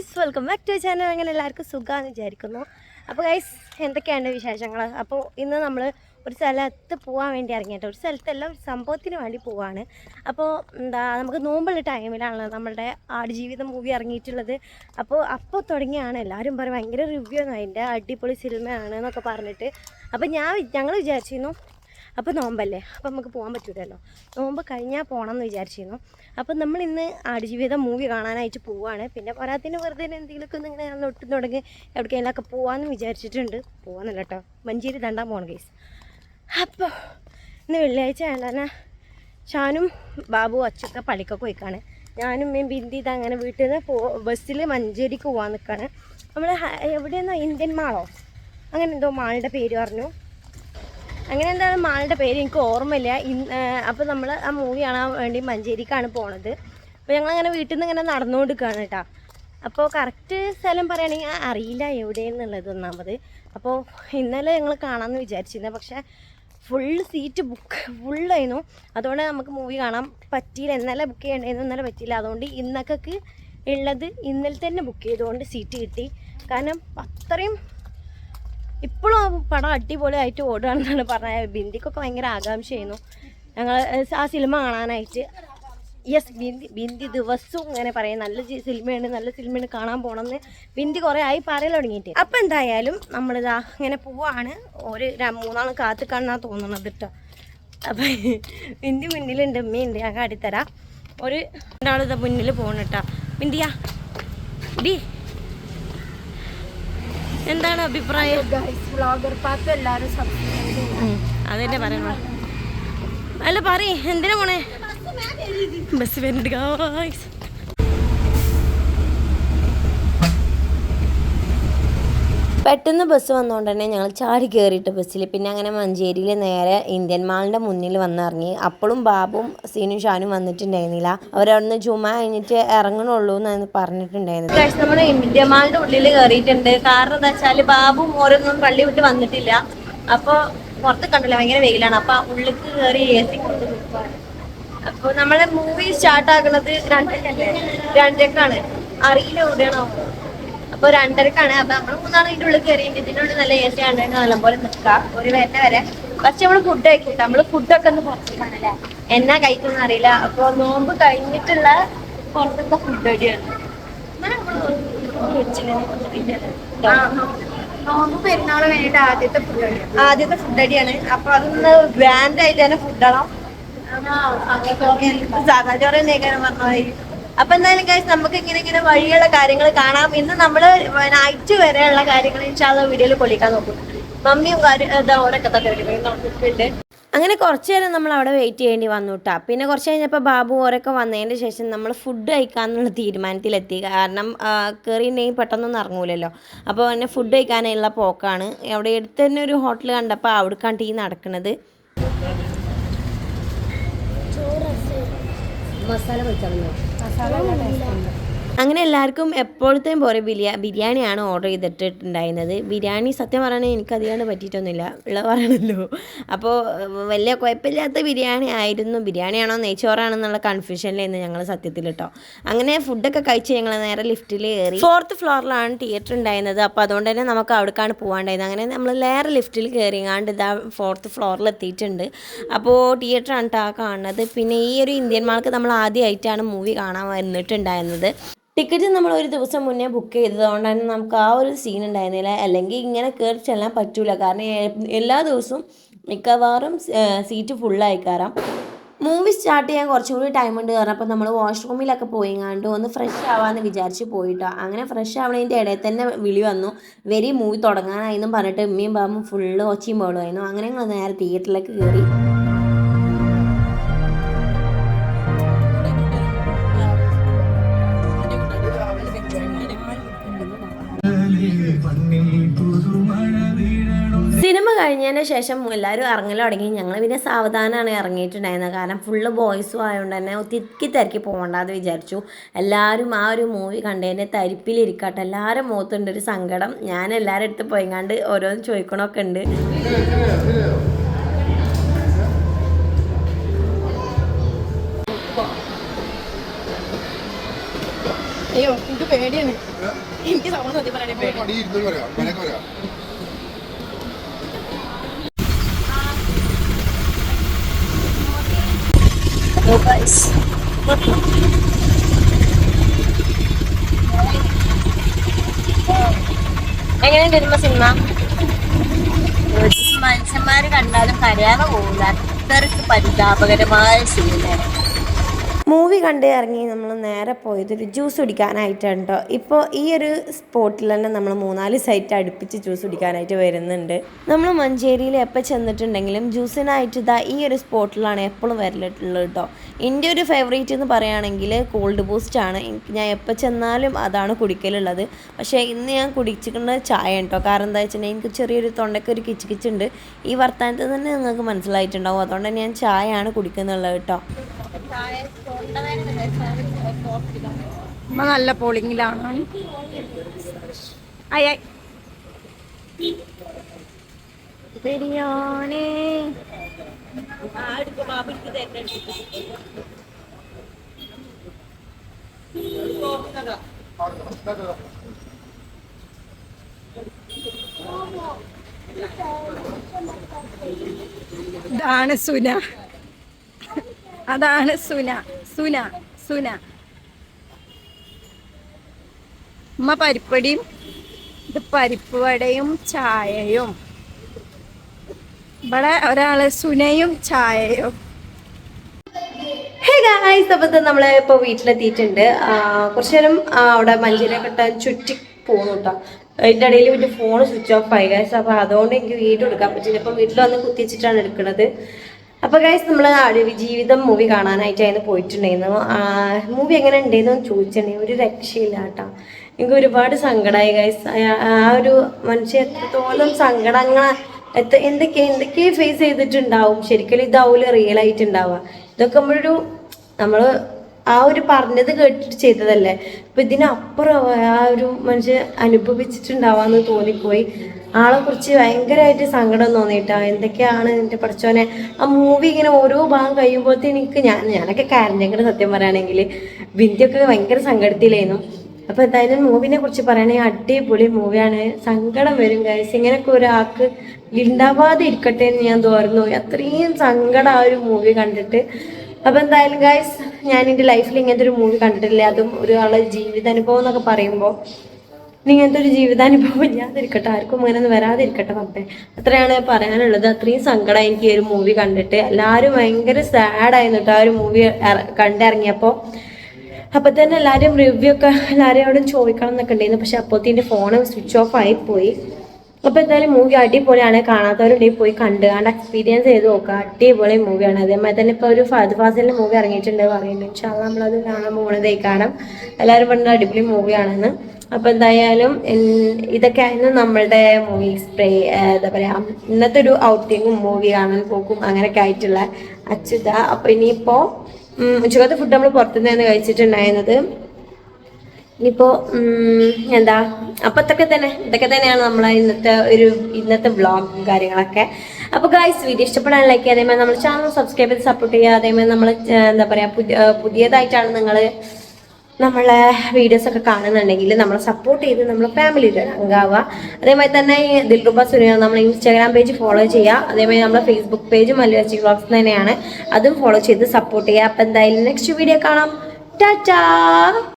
Guys welcome back to channel അങ്ങനെ എല്ലാവർക്കും സുഖമാണെന്ന് വിചാരിക്കുന്നു. അപ്പോൾ ഗൈസ് എന്തൊക്കെയാണ് വിശേഷങ്ങൾ അപ്പോൾ ഇന്ന് നമ്മൾ ഒരു സ്ഥലത്ത് പോകാൻ വേണ്ടി ഇറങ്ങിയിട്ട് ഒരു സ്ഥലത്തല്ല ഒരു സംഭവത്തിന് വേണ്ടി പോവാണ്. അപ്പോൾ എന്താ നമുക്ക് നോമ്പുള്ള ടൈമിലാണ് നമ്മളുടെ ആടുജീവിതം മൂവി ഇറങ്ങിയിട്ടുള്ളത്. അപ്പോൾ അപ്പോൾ തുടങ്ങിയാണ് എല്ലാവരും പറയും ഭയങ്കര റിവ്യൂ ആണ്. അതിന്റെ അടിപൊളി സിനിമയാണ് എന്നൊക്കെ പറഞ്ഞിട്ട്. അപ്പോൾ ഞാൻ ഞങ്ങൾ വിചാരിച്ചിരുന്നു അപ്പോൾ നോമ്പല്ലേ? അപ്പോൾ നമുക്ക് പോകാൻ പറ്റൂലല്ലോ. നോമ്പ് കഴിഞ്ഞാൽ പോകണം എന്ന് വിചാരിച്ചിരുന്നു. അപ്പോൾ നമ്മൾ ഇന്ന് ആടുജീവിതം മൂവി കാണാനായിട്ട് പോവാണ്. പിന്നെ പോരാത്തിന് വെറുതെ എന്തെങ്കിലുമൊക്കെ ഒന്ന് ഇങ്ങനെ ഒട്ടും തുടങ്ങി എവിടേക്കെങ്കിലൊക്കെ പോകാമെന്ന് വിചാരിച്ചിട്ടുണ്ട്. പോകാമെന്നല്ല കേട്ടോ മഞ്ചേരി തണ്ടാൻ പോകണം കേസ് അപ്പോൾ ഇന്ന് വെള്ളിയാഴ്ച ആയതാണ് ഷാനും ബാബു അച്ചൊക്കെ പള്ളിക്കൊക്കെ പോയിക്കാണ്. ഞാനും മീൻ ബിന്ദി ഇത് അങ്ങനെ വീട്ടിൽ നിന്ന് പോ ബസ്സിൽ മഞ്ചേരിക്ക് പോകാൻ നിൽക്കുകയാണ് നമ്മൾ എവിടെയെന്നോ ഇന്ത്യൻ മാളോ? അങ്ങനെ എന്തോ മാളുടെ പേര് പറഞ്ഞു. അങ്ങനെ എന്താണ് മാളുടെ പേര്? എനിക്ക് ഓർമ്മയില്ല. അപ്പോൾ നമ്മൾ ആ മൂവി കാണാൻ വേണ്ടി മഞ്ചേരിക്കാണ് പോണത്. അപ്പോൾ ഞങ്ങളങ്ങനെ വീട്ടിൽ നിന്ന് ഇങ്ങനെ നടന്നുകൊണ്ടിരിക്കുകയാണ് കേട്ടോ അപ്പോൾ കറക്റ്റ് സ്ഥലം പറയുകയാണെങ്കിൽ അറിയില്ല എവിടെയെന്നുള്ളത് ഒന്നാമത്. അപ്പോൾ ഇന്നലെ ഞങ്ങൾ കാണാമെന്ന് വിചാരിച്ചിരുന്നത് പക്ഷേ ഫുൾ സീറ്റ് ബുക്ക് ഫുള്ളായിരുന്നു അതുകൊണ്ട് നമുക്ക് മൂവി കാണാൻ പറ്റിയില്ല. ഇന്നലെ ബുക്ക് ചെയ്യേണ്ടായിരുന്നു ഇന്നലെ പറ്റിയില്ല. അതുകൊണ്ട് ഇന്നൊക്കെ ഉള്ളത് ഇന്നലെ തന്നെ ബുക്ക് ചെയ്തുകൊണ്ട് സീറ്റ് കിട്ടി. കാരണം അത്രയും ഇപ്പോഴും പടം അടിപൊളിയായിട്ട് ഓടുകയാണെന്നാണ് പറഞ്ഞത്. ബിന്ദിക്കൊക്കെ ഭയങ്കര ആകാംക്ഷയായിരുന്നു. ഞങ്ങൾ ആ സിനിമ കാണാനായിട്ട്. യെസ് ബിന്ദി ബിന്ദി ദിവസവും ഇങ്ങനെ പറയും. നല്ല സിനിമയാണ് നല്ല സിനിമയാണ് കാണാൻ പോകണമെന്ന് ബിന്ദി കുറേ ആയി പറയൽ തുടങ്ങിയിട്ട്. അപ്പം എന്തായാലും നമ്മളിതാ ഇങ്ങനെ പോവാണ്. ഒരു മൂന്നാളും കാത്തു കാണാൻ തോന്നുന്നത് കേട്ടോ അപ്പം ബിന്ദി മുന്നിലുണ്ട് ഉമ്മയുണ്ട്. ഞാൻ കാട്ടിത്തരാം ഒരു രണ്ടാളിതാ മുന്നിൽ പോകണം കേട്ടോ ബിന്ദിയാ ഡി എന്താണ് അഭിപ്രായം? അതെന്നെ പറയണോ അല്ല പറയ് എന്തിനാ പോണേ ബസ് വരുന്നുണ്ട് ഗായ്സ് പെട്ടെന്ന് ബസ് വന്നുകൊണ്ട് തന്നെ ഞങ്ങൾ ചാടി കയറിയിട്ട് ബസ്സിൽ പിന്നെ അങ്ങനെ മഞ്ചേരിയിൽ നേരെ ഇന്ത്യൻ മാളിന്റെ മുന്നിൽ വന്നിറങ്ങി. അപ്പോഴും ബാബും സീനും ഷാനും വന്നിട്ടുണ്ടായിരുന്നില്ല. അവരവിടുന്ന് ചുമ കഴിഞ്ഞിട്ട് ഇറങ്ങണുള്ളൂ എന്നാണ് പറഞ്ഞിട്ടുണ്ടായിരുന്നത്. നമ്മുടെ ഇന്ത്യൻ മാളിന്റെ ഉള്ളിൽ കയറിയിട്ടുണ്ട് കാരണം എന്താ വെച്ചാൽ ബാബും ഓരോന്നും പള്ളി വിട്ട് വന്നിട്ടില്ല. അപ്പോൾ പുറത്ത് കണ്ടില്ല ഭയങ്കര വെയിലാണ്. അപ്പോൾ ഉള്ളിക്ക് കയറി എ സി കൊണ്ട് അപ്പോൾ നമ്മളെ മൂവി സ്റ്റാർട്ട് ആകുന്നത് രണ്ടരക്കാണ് അറിയില്ല എവിടെയാണോ അപ്പൊ രണ്ടരക്കാണ് അപ്പൊ നമ്മൾ ഇതിന്റെ ഉള്ളിൽ കയറിയിട്ട് ഇതിന്റെ ഉള്ളിൽ നല്ല എ സി ആണ് നല്ലപോലെ നിൽക്കാം. ഒരു വരുന്ന വരെ. ഫസ്റ്റ് നമ്മൾ ഫുഡ് കഴിക്കും നമ്മൾ ഫുഡൊക്കെ ഒന്ന് പുറത്തേക്കാണല്ലേ? എന്നാ കഴിക്കുന്ന അറിയില്ല. അപ്പൊ നോമ്പ് കഴിഞ്ഞിട്ടുള്ള പുറത്തത്തെ ഫുഡ് അടിയാണ് നോമ്പ് പെരുന്നാൾ ആദ്യത്തെ ഫുഡ് ആദ്യത്തെ ഫുഡ് അടിയാണ് അപ്പൊ അതൊന്ന് ഗ്രാൻഡ് ആയിട്ട് തന്നെ ഫുഡാണോ സാധാ ചോറ് തന്നെയൊക്കെയാണ് പറഞ്ഞത്. അപ്പൊ എന്തായാലും കാര്യം നമുക്ക് ഇങ്ങനെ ഇങ്ങനെ വഴിയുള്ള കാര്യങ്ങൾ കാണാം. ഇന്ന് നമ്മൾ നൈറ്റ് വരെയുള്ള കാര്യങ്ങൾ ഇൻഷാല്ല വീഡിയോയിൽ പൊളിക്കാൻ നോക്കും. മമ്മിയും കാര്യം എന്താ ഓരൊക്കെ തന്നെ അങ്ങനെ കുറച്ച് നേരം നമ്മൾ അവിടെ വെയിറ്റ് ചെയ്യേണ്ടി വന്നു കേട്ടോ പിന്നെ കുറച്ച് കഴിഞ്ഞപ്പോൾ ബാബു ഓരൊക്കെ വന്നതിന് ശേഷം നമ്മൾ ഫുഡ് കഴിക്കാന്നുള്ള തീരുമാനത്തിലെത്തി. കാരണം കയറിയിട്ടുണ്ടെങ്കിൽ പെട്ടെന്നൊന്നും ഇറങ്ങൂലല്ലോ. അപ്പോൾ പിന്നെ ഫുഡ് കഴിക്കാനുള്ള പോക്കാണ്. അവിടെ അടുത്ത് തന്നെ ഒരു ഹോട്ടൽ കണ്ടപ്പോൾ അവിടേക്കാണ് ടീ നടക്കുന്നത് മസാല മസാല അങ്ങനെ എല്ലാവർക്കും എപ്പോഴത്തെയും പോലെ ബിരിയാ ബിരിയാണിയാണ് ഓർഡർ ചെയ്തിട്ടുണ്ടായിരുന്നത് ബിരിയാണി സത്യം പറയണേ എനിക്ക് അധികമാണ് പറ്റിയിട്ടൊന്നുമില്ല. ഉള്ള പറയണല്ലോ അപ്പോൾ വലിയ കുഴപ്പമില്ലാത്ത ബിരിയാണി ആയിരുന്നു. ബിരിയാണിയാണോ നെയ്ച്ചോറാണെന്നുള്ള കൺഫ്യൂഷനിലായിരുന്നു ഞങ്ങൾ സത്യത്തിൽ കേട്ടോ അങ്ങനെ ഫുഡൊക്കെ കഴിച്ച് ഞങ്ങൾ നേരെ ലിഫ്റ്റിൽ കയറി ഫോർത്ത് ഫ്ലോറിലാണ് തിയേറ്റർ ഉണ്ടായിരുന്നത്. അപ്പോൾ അതുകൊണ്ട് തന്നെ നമുക്ക് അവിടേക്കാണ് പോകാണ്ടായത് അങ്ങനെ നമ്മൾ നേരെ ലിഫ്റ്റിൽ കയറിങ്ങാണ്ട് ഇതാ ഫോർത്ത് ഫ്ലോറിൽ എത്തിയിട്ടുണ്ട്. അപ്പോൾ തിയേറ്ററാണ് കേട്ടോ കാണുന്നത്. പിന്നെ ഈ ഒരു ഇന്ത്യൻ മാൾക്ക് നമ്മൾ ആദ്യമായിട്ടാണ് മൂവി കാണാൻ വന്നിട്ടുണ്ടായിരുന്നത്. ടിക്കറ്റ് നമ്മൾ ഒരു ദിവസം മുന്നേ ബുക്ക് ചെയ്തതുകൊണ്ട് തന്നെ നമുക്ക് ആ ഒരു സീൻ ഉണ്ടായിരുന്നില്ല. അല്ലെങ്കിൽ ഇങ്ങനെ കയറി ചെല്ലാൻ പറ്റൂല. കാരണം എല്ലാ ദിവസവും മിക്കവാറും സീറ്റ് ഫുള്ളായി കയറാം മൂവി സ്റ്റാർട്ട് ചെയ്യാൻ കുറച്ചും കൂടി ടൈം ഉണ്ട്. കാരണം അപ്പോൾ നമ്മൾ വാഷ്റൂമിലൊക്കെ പോയിങ്ങാണ്ട് ഒന്ന് ഫ്രഷ് ആവാമെന്ന് വിചാരിച്ച് പോയിട്ടോ. അങ്ങനെ ഫ്രഷ് ആവണതിന്റെ ഇടയിൽ തന്നെ വിളി വന്നു. വെരി മൂവി തുടങ്ങാനായിരുന്നു പറഞ്ഞിട്ട് ഉമ്മയും ബാബും ഫുള്ള് ഒച്ചയും ബഹളമായിരുന്നു അങ്ങനെ ഞങ്ങൾ നേരെ തിയേറ്ററിലേക്ക് കയറി കഴിഞ്ഞതിന് ശേഷം എല്ലാവരും ഇറങ്ങൽ തുടങ്ങി. ഞങ്ങൾ പിന്നെ സാവധാനമാണ് ഇറങ്ങിയിട്ടുണ്ടായിരുന്നത് കാരണം ഫുള്ള് ബോയ്സും ആയതുകൊണ്ട് തന്നെ തിക്കി തിരക്കി പോകണ്ടെന്ന് വിചാരിച്ചു. എല്ലാവരും ആ ഒരു മൂവി കണ്ടതിന്റെ തരിപ്പിലിരിക്കട്ടെ എല്ലാവരും മുഖത്തുണ്ട് ഒരു സങ്കടം. ഞാൻ എല്ലാവരും അടുത്ത് പോയിങ്ങാണ്ട് ഓരോന്ന് ചോദിക്കണമൊക്കെ ഉണ്ട്. അയ്യോ എനിക്ക് പേടിയാണ്. എനിക്ക് സമയം സത്യം പറയാനേ പേടി പടി guys. പറയാം എങ്ങനെയുണ്ടായിരുന്നു സിനിമ? മനുഷ്യന്മാര് കണ്ടാലും കരയാതെ പോകില്ല അത്രയ്ക്ക് പരിതാപകരമായ സീനാണ് മൂവി കണ്ട് ഇറങ്ങി നമ്മൾ നേരെ പോയത് ഒരു ജ്യൂസ് കുടിക്കാനായിട്ടാണ് കേട്ടോ ഇപ്പോൾ ഈ ഒരു സ്പോട്ടിൽ തന്നെ നമ്മൾ മൂന്നാൽ സൈറ്റ് അടുപ്പിച്ച് ജ്യൂസ് കുടിക്കാനായിട്ട് വരുന്നുണ്ട്. നമ്മൾ മഞ്ചേരിയിൽ എപ്പോൾ ചെന്നിട്ടുണ്ടെങ്കിലും ജ്യൂസിനായിട്ട് ഇതാ ഈ ഒരു സ്പോട്ടിലാണ് എപ്പോഴും വരലിട്ടുള്ളത് കേട്ടോ എന്റെ ഒരു ഫേവറേറ്റ് എന്ന് പറയുകയാണെങ്കിൽ കോൾഡ് ബൂസ്റ്റ് ആണ്. എനിക്ക് ഞാൻ എപ്പോൾ ചെന്നാലും അതാണ് കുടിക്കലുള്ളത്. പക്ഷേ ഇന്ന് ഞാൻ കുടിച്ചിട്ടുള്ള ചായ കേട്ടോ കാരണം എന്താ വെച്ചിട്ടുണ്ടെങ്കിൽ എനിക്ക് ചെറിയൊരു തൊണ്ടയ്ക്ക് ഒരു കിച്ച് കിച്ചുണ്ട് ഈ വർത്തമാനത്തിൽ തന്നെ നിങ്ങൾക്ക് മനസ്സിലായിട്ടുണ്ടാവും. അതുകൊണ്ട് ഞാൻ ചായയാണ് കുടിക്കുന്നുള്ളത് കേട്ടോ നല്ല പോളിങ്ങിലാണ് ഇതാണ് സുന. അതാണ് സുന. സുന സുന. ഉമ്മ പരിപ്പടിയും ഇത് പരിപ്പ് വടയും ചായയും. ഇവിടെ ഒരാൾ സുനയും ചായയും. ഹേ അപ്പോൾ നമ്മൾ വീട്ടിലെത്തിയിട്ടുണ്ട്. കുറച്ചു നേരം അവിടെ മഞ്ചേരിയൊക്കെ കെട്ടാൻ ചുറ്റി പോകുന്നു കേട്ടോ അതിന്റെ ഇടയിൽ പിന്നെ ഫോൺ സ്വിച്ച് ഓഫ് ആയി ഗൈസ് അപ്പോൾ അതുകൊണ്ട് എനിക്ക് വീഡിയോ എടുക്കാൻ പറ്റില്ല ഇപ്പൊ വീട്ടിൽ വന്ന് കുത്തിച്ചിട്ടാണ് എടുക്കുന്നത് അപ്പോൾ ഗൈസ് നമ്മൾ ജീവിതം മൂവി കാണാനായിട്ട് കാണാനായിട്ടായിരുന്നു പോയിട്ടുണ്ടായിരുന്നു മൂവി എങ്ങനെ ഉണ്ടായിരുന്നു ചോദിച്ചിട്ടുണ്ടെങ്കിൽ ഒരു രക്ഷയില്ല കേട്ടോ. എനിക്ക് ഒരുപാട് സങ്കടമായി ഗൈസ് ആ ഒരു മനുഷ്യ എത്രത്തോളം സങ്കടങ്ങൾ എത്ര എന്തൊക്കെ എന്തൊക്കെ ഫേസ് ചെയ്തിട്ടുണ്ടാവും. ശരിക്കും ഇതാവൂല റിയൽ ആയിട്ടുണ്ടാവുക. ഇതൊക്കെ നമ്മളൊരു നമ്മൾ ആ ഒരു പറഞ്ഞത് കേട്ടിട്ട് ചെയ്തതല്ലേ. അപ്പൊ ഇതിനപ്പുറം ആ ഒരു മനുഷ്യൻ അനുഭവിച്ചിട്ടുണ്ടാവാന്ന് തോന്നിപ്പോയി. ആളെ കുറിച്ച് ഭയങ്കരമായിട്ട് സങ്കടം തോന്നിയിട്ടാ. എന്തൊക്കെയാണ് എന്റെ പഠിച്ചോനെ? ആ മൂവി ഇങ്ങനെ ഓരോ ഭാഗം കഴിയുമ്പോഴത്തേക്ക് എനിക്ക് ഞാൻ ഞാനൊക്കെ കരഞ്ഞെങ്കിലും സത്യം പറയുകയാണെങ്കിൽ ബിന്ദിയൊക്കെ ഭയങ്കര സങ്കടത്തിലായിരുന്നു. അപ്പോൾ എന്തായാലും മൂവിനെ കുറിച്ച് പറയുകയാണെങ്കിൽ അടിപൊളി മൂവിയാണ് സങ്കടം വരും ഗൈസ് ഇങ്ങനെയൊക്കെ ഒരാൾക്ക് ഉണ്ടാവാതെ ഇരിക്കട്ടെ എന്ന് ഞാൻ തോന്നുന്നു. അത്രയും സങ്കടം ആ ഒരു മൂവി കണ്ടിട്ട്. അപ്പൊ എന്തായാലും ഗൈസ് ഞാൻ എന്റെ ലൈഫിൽ ഇങ്ങനത്തെ ഒരു മൂവി കണ്ടിട്ടില്ല. അതും ഒരാളുടെ ജീവിതാനുഭവം എന്നൊക്കെ പറയുമ്പോൾ ഇനി ഇങ്ങനത്തെ ഒരു ജീവിതാനുഭവം ഇല്ലാതിരിക്കട്ടെ ആർക്കും അങ്ങനെ വരാതിരിക്കട്ടെ പപ്പേ അത്രയാണ് പറയാനുള്ളത്. അത്രയും സങ്കടം എനിക്ക് ഈ ഒരു മൂവി കണ്ടിട്ട്. എല്ലാവരും ഭയങ്കര സാഡായിരുന്നു ആ ഒരു മൂവി കണ്ടിറങ്ങിയപ്പോൾ അപ്പൊ തന്നെ എല്ലാവരും റിവ്യൂ ഒക്കെ എല്ലാവരോടും ചോദിക്കണം എന്നൊക്കെ ഉണ്ടായിരുന്നു. പക്ഷെ അപ്പോഴത്തേന്റെ ഫോൺ സ്വിച്ച് ഓഫ് ആയി പോയി. അപ്പൊ എന്തായാലും മൂവി അടിപൊളിയാണ്. കാണാത്തവരുണ്ടെങ്കിൽ പോയി കണ്ട് കണ്ട് എക്സ്പീരിയൻസ് ചെയ്ത് നോക്കുക അടിപൊളി മൂവിയാണ് അതേമാതിരി തന്നെ ഇപ്പൊ ഒരു ഫഹദ് ഫാസിലെ മൂവി ഇറങ്ങിയിട്ടുണ്ട് പറയുന്നുണ്ട് അത് നമ്മളത് കാണാൻ പോകണതേ കാരണം എല്ലാവരും പറഞ്ഞ അടിപൊളി മൂവിയാണെന്ന് അപ്പൊ എന്തായാലും ഇതൊക്കെ ഇതൊക്കെയായിരുന്നു നമ്മളുടെ മൂവി സ്പ്രേ എന്താ പറയാ ഇന്നത്തെ ഒരു ഔട്ടിങ്ങും മൂവി കാണാൻ പോക്കും അങ്ങനെയൊക്കെ ആയിട്ടുള്ള അച്യുത. അപ്പൊ ഇനിയിപ്പോ ഉച്ചക്കത്തെ ഫുഡ് നമ്മൾ പുറത്തുനിന്ന് കഴിച്ചിട്ടുണ്ടായിരുന്നത്. ഇനിയിപ്പോ ഉം, എന്താ അപ്പൊ ഇതൊക്കെ തന്നെ ഇതൊക്കെ തന്നെയാണ് നമ്മളെ ഇന്നത്തെ ഒരു ഇന്നത്തെ വ്ളോഗും കാര്യങ്ങളൊക്കെ. അപ്പൊ ഗായ്സ് വീഡിയോ ഇഷ്ടപ്പെടാൻ ലൈക്ക് ചെയ്യുക അതേമാതിരി നമ്മൾ ചാനൽ സബ്സ്ക്രൈബ് ചെയ്ത് സപ്പോർട്ട് ചെയ്യുക അതേമാതിരി നമ്മൾ എന്താ പറയാ പുതിയതായിട്ടാണ് നിങ്ങൾ നമ്മളെ വീഡിയോസ് ഒക്കെ കാണുന്നുണ്ടെങ്കിൽ നമ്മളെ സപ്പോർട്ട് ചെയ്ത് നമ്മളെ ഫാമിലിയിൽ അംഗാവുക. അതേമാതിരി തന്നെ ദിൽറുബ സുനിയ നമ്മളെ ഇൻസ്റ്റാഗ്രാം പേജ് ഫോളോ ചെയ്യുക. അതേമാതിരി നമ്മളെ ഫേസ്ബുക്ക് പേജും മലയാളി വ്ളോഗ്സ് തന്നെയാണ്. അതും ഫോളോ ചെയ്ത് സപ്പോർട്ട് ചെയ്യുക. അപ്പം എന്തായാലും നെക്സ്റ്റ് വീഡിയോ കാണാം. ടാറ്റാ